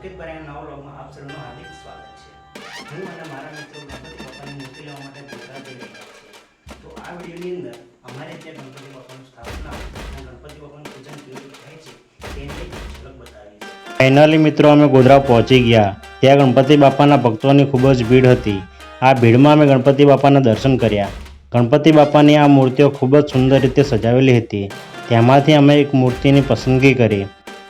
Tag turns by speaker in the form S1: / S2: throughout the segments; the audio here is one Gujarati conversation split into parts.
S1: સંકેત બરાયા નવો લોગમાં આપ સૌનું હાર્દિક સ્વાગત છે. હું અને મારા મિત્રો ગણપતિ બાપાની મૂર્તિ લેવા માટે ગોધરા જઈ રહ્યા છીએ. તો આ વિડીયોની અંદર અમારે ત્યાં ગણપતિ બાપાનું સ્થાપના અને ગણપતિ બાપાનું પૂજન કેવી રીતે થાય છે તેની એક ઝલક બતાવીશ
S2: ફાઇનલી મિત્રો અમે ગોધરા પહોંચી ગયા. ત્યાં ગણપતિ બાપાના ભક્તોની ખૂબ જ ભીડ હતી. આ ભીડમાં અમે ગણપતિ બાપાના દર્શન કર્યા. ગણપતિ બાપાની આ મૂર્તિઓ ખૂબ જ સુંદર રીતે સજાવેલી હતી. તેમાંથી અમે એક મૂર્તિની પસંદગી કરી.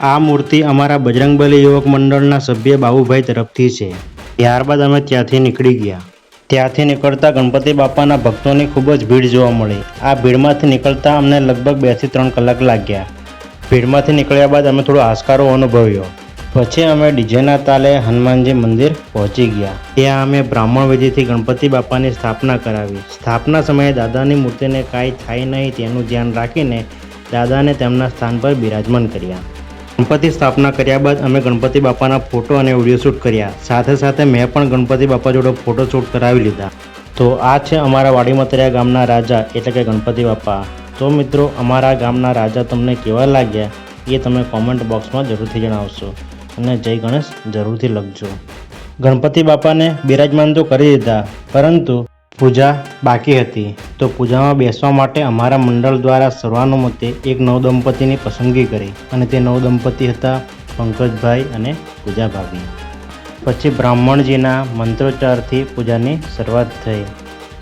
S2: આ મૂર્તિ અમારા બજરંગબલી યુવક મંડળના સભ્ય બાબુભાઈ તરફથી છે. ત્યારબાદ અમે ત્યાંથી નીકળી ગયા. ત્યાંથી નીકળતા ગણપતિ બાપાના ભક્તોની ખૂબ જ ભીડ જોવા મળી. આ ભીડમાંથી નીકળતા અમને લગભગ બેથી ત્રણ કલાક લાગ્યા. ભીડમાંથી નીકળ્યા બાદ અમે થોડો આસકારો અનુભવ્યો. પછી અમે ડીજેના તાલે હનુમાનજી મંદિર પહોંચી ગયા. ત્યાં અમે બ્રાહ્મણ વિધિથી ગણપતિ બાપાની સ્થાપના કરાવી. સ્થાપના સમયે દાદાની મૂર્તિને કાંઈ થાય નહીં તેનું ધ્યાન રાખીને દાદાને તેમના સ્થાન પર બિરાજમાન કર્યા. ગણપતિ સ્થાપના કર્યા બાદ અમે ગણપતિ બાપાના ફોટો અને વીડિયો શૂટ કર્યા. સાથે સાથે મેં પણ ગણપતિ બાપા જોડે ફોટો શૂટ કરાવી લીધા. તો આ છે અમારા વાડીમતરિયા ગામના રાજા, એટલે કે ગણપતિ બાપા. તો મિત્રો, અમારા ગામના રાજા તમને કેવા લાગ્યા એ તમે કોમેન્ટ બોક્સમાં જરૂરથી જણાવશો. અને જય ગણેશ જરૂરથી લખજો. ગણપતિ બાપાને બિરાજમાન તો કરી દીધા, પરંતુ પૂજા બાકી હતી. તો પૂજામાં બેસવા માટે અમારા મંડળ દ્વારા સર્વાનુમતે એક નવદંપતિની પસંદગી કરી અને તે નવદંપતિ હતા પંકજભાઈ અને પૂજા ભાભી પછી બ્રાહ્મણજીના મંત્રોચ્ચારથી પૂજાની શરૂઆત થઈ.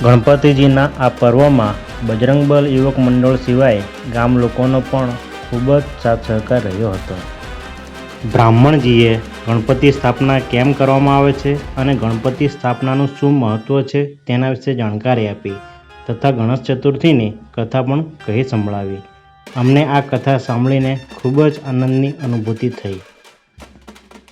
S2: ગણપતિજીના આ પર્વમાં બજરંગબલ યુવક મંડળ સિવાય ગામ લોકોનો પણ ખૂબ જ સાથ સહકાર રહ્યો હતો. બ્રાહ્મણજીએ ગણપતિ સ્થાપના કેમ કરવામાં આવે છે અને ગણપતિ સ્થાપનાનું શું મહત્ત્વ છે તેના વિશે જાણકારી આપી તથા ગણેશ ચતુર્થીની કથા પણ કહી સંભળાવી અમને આ કથા સાંભળીને ખૂબ જ આનંદની અનુભૂતિ થઈ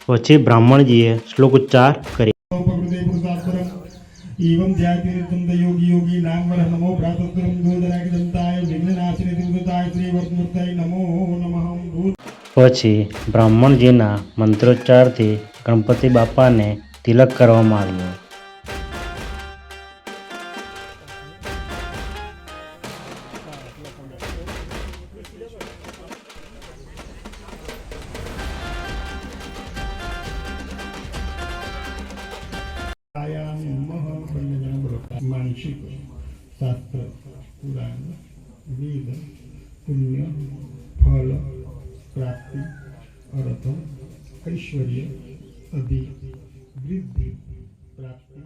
S2: પછી બ્રાહ્મણજીએ શ્લોક ઉચ્ચાર કરી
S3: प्रकृते पुरुषात्परम् एवं ध्यातीर्थं द योगी योगी नाम वर नमो भ्रातृम गोदराय दंताय विघ्ननाशिने दिवदाय श्रीवर्धमूर्ताय नमो नमः भूत
S2: પછી બ્રાહ્મણજીના મંત્રોચ્ચારથી ગણપતિ બાપાને તિલક કરવામાં આવ્યો
S3: માનસિક શાસ્ત્ર પુરાણ વેદ પુણ્ય ઐશ્વર્ય અભિ વૃદ્ધિ પ્રાપ્તિ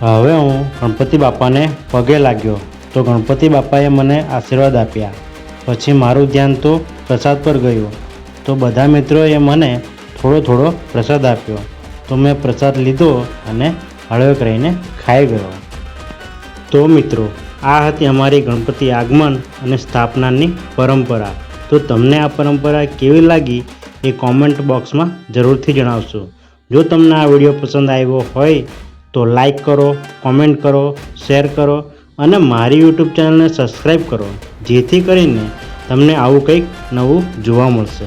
S2: હવે હું ગણપતિ બાપાને પગે લાગ્યો તો ગણપતિ બાપાએ મને આશીર્વાદ આપ્યા. પછી મારું ધ્યાન તો પ્રસાદ પર ગયું. તો બધા મિત્રોએ મને થોડો થોડો પ્રસાદ આપ્યો. તો મેં પ્રસાદ લીધો અને હળવે કરીને ખાઈ ગયો. તો મિત્રો, આ હતી અમારી ગણપતિ આગમન અને સ્થાપનાની પરંપરા. તો તમને આ પરંપરા કેવી લાગી એ કોમેન્ટ બોક્સમાં જરૂરથી જણાવશો. જો તમને આ વીડિયો પસંદ આવ્યો હોય તો લાઈક કરો કોમેન્ટ કરો શેર કરો અને મારી યુટ્યુબ ચેનલને સબસ્ક્રાઈબ કરો. જેથી કરીને તમને આવું કંઈક નવું જોવા મળશે.